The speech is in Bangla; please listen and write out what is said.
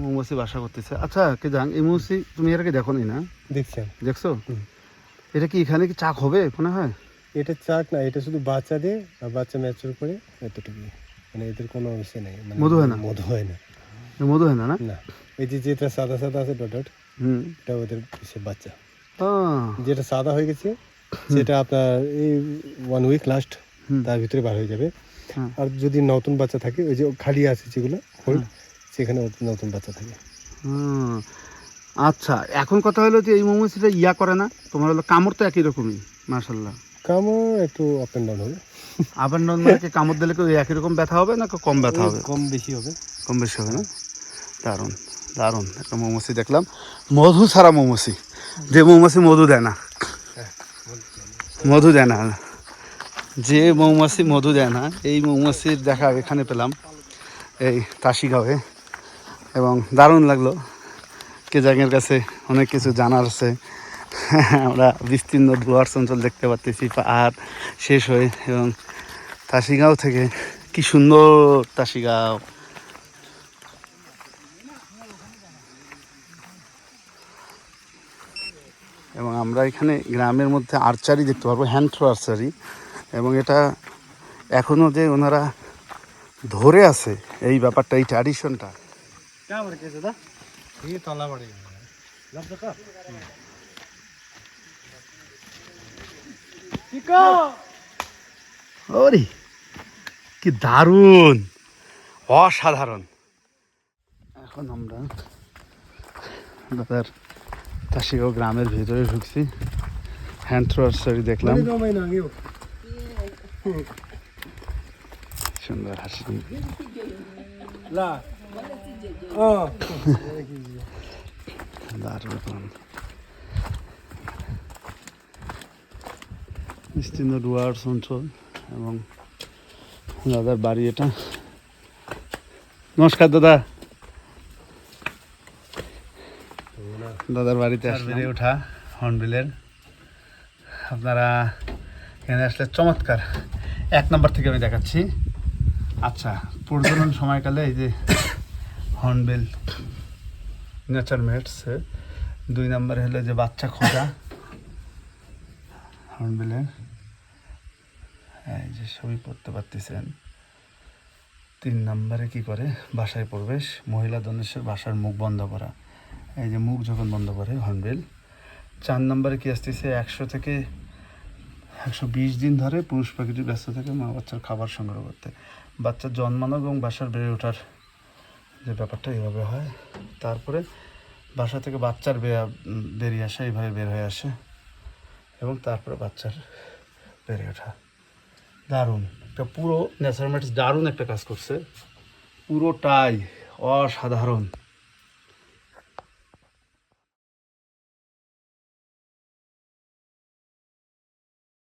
মৌমাছি বাসা করতেছে। আচ্ছা কে জান এই মৌমাছি তুমি এর আগে দেখো নি? না দেখছেন দেখছ? এটা কি এখানে কি চাক হবে মনে হয়? এটা চাক না এটা শুধু বাচ্চা দিয়ে আর বাচ্চা ম্যাচুর করে এতটুকু। মানে এদের কোনো অংশে নেই মানে মধু হয় না? মধু হয় না। মধু হয় না না? এই যে যেটা সাদা সাদা আছে ডট ডট হুম। এটা ওদের সে বাচ্চা। যেটা সাদা হয়ে গেছে সেটা আপনার এই ওয়ান উইক লাস্ট তার ভিতরে বার হয়ে যাবে। হ্যাঁ। আর যদি নতুন বাচ্চা থাকে ওই যে খালি আছে যেগুলো হোল্ড সেখানে নতুন বাচ্চা থাকে। আচ্ছা এখন কথা হলো যে এই মৌমাছিটা ইয়া করে না তোমার হলো কামড় তো একই রকমই মার্শাল্লাহ কামও একটু আপ অ্যান্ড ডাউন হবে। আবার নন মানে কামড় দিলে কি একই রকম ব্যথা হবে না কম ব্যথা হবে? কম বেশি হবে। কম বেশি হবে না? দারুণ দারুণ একটা মৌমাছি দেখলাম। মধু ছাড়া মৌমাছি যে মৌমাছি মধু দেয় না। মধু দেয় না। যে মৌমাছি মধু দেয় না এই মৌমাছির দেখা এখানে পেলাম এই তাসিগাঁওয়ে। এবং দারুণ লাগল। কেজাংয়ের কাছে অনেক কিছু জানার আছে। আমরা বিস্তীর্ণ ডুয়ার্স অঞ্চল দেখতে পাচ্তেছি পাহাড় শেষ হয়ে এবং তাসিগাঁও থেকে কি সুন্দর তাসিগাঁও। এবং আমরা এখানে গ্রামের মধ্যে আর্চারি দেখতে পারব হ্যান্ড থ্রো আর্চারি এবং এটা এখনও যে ওনারা ধরে আছে, এই ব্যাপারটা, এই ট্র্যাডিশনটা এই তলা বাড়ি ওরে কি দারুণ অসাধারণ এখন আমরা দাদার তাসিগাঁও গ্রামের ভিতরে ঢুকছি। হ্যান্ড থ্রো আর্চারি দেখলাম। সুন্দর হাসি। দারুণ বিস্তীর্ণ ডুয়ার্স অঞ্চল এবং দাদার বাড়ি এটা। নমস্কার দাদা। দাদার বাড়িতে বেড়ে ওঠা হর্নবিলের। আপনারা এখানে আসলে চমৎকার। এক নম্বর থেকে আমি দেখাচ্ছি। আচ্ছা প্রজনন সময়কালে এই যে হর্নবিল নেচার মেটস দুই নম্বরে হলো যে বাচ্চা খোঁজা। হর্নবিলের। এই যে ছবি পড়তে পারতেছেন। তিন নম্বরে কি করে? বাসায় প্রবেশ। মহিলা ধনেশের বাসার মুখ বন্ধ করা। এই যে মুখ যখন বন্ধ করে হর্নবিল। চার নম্বরে কি আসতেছে? একশো থেকে একশো বিশ দিন ধরে পুরুষ পাখিটি ব্যস্ত থাকে মা বাচ্চার খাবার সংগ্রহ করতে। বাচ্চার জন্মানো এবং বাসার বেড়ে ওঠার যে ব্যাপারটা এইভাবে হয়। তারপরে বাসা থেকে বাচ্চার বেরিয়ে আসা, এইভাবে বের হয়ে আসে এবং তারপরে বাচ্চার বেড়ে ওঠা। দারুণ। একটা পুরো ন্যাচারাল দারুণ একটা কাজ করছে। পুরোটাই অসাধারণ।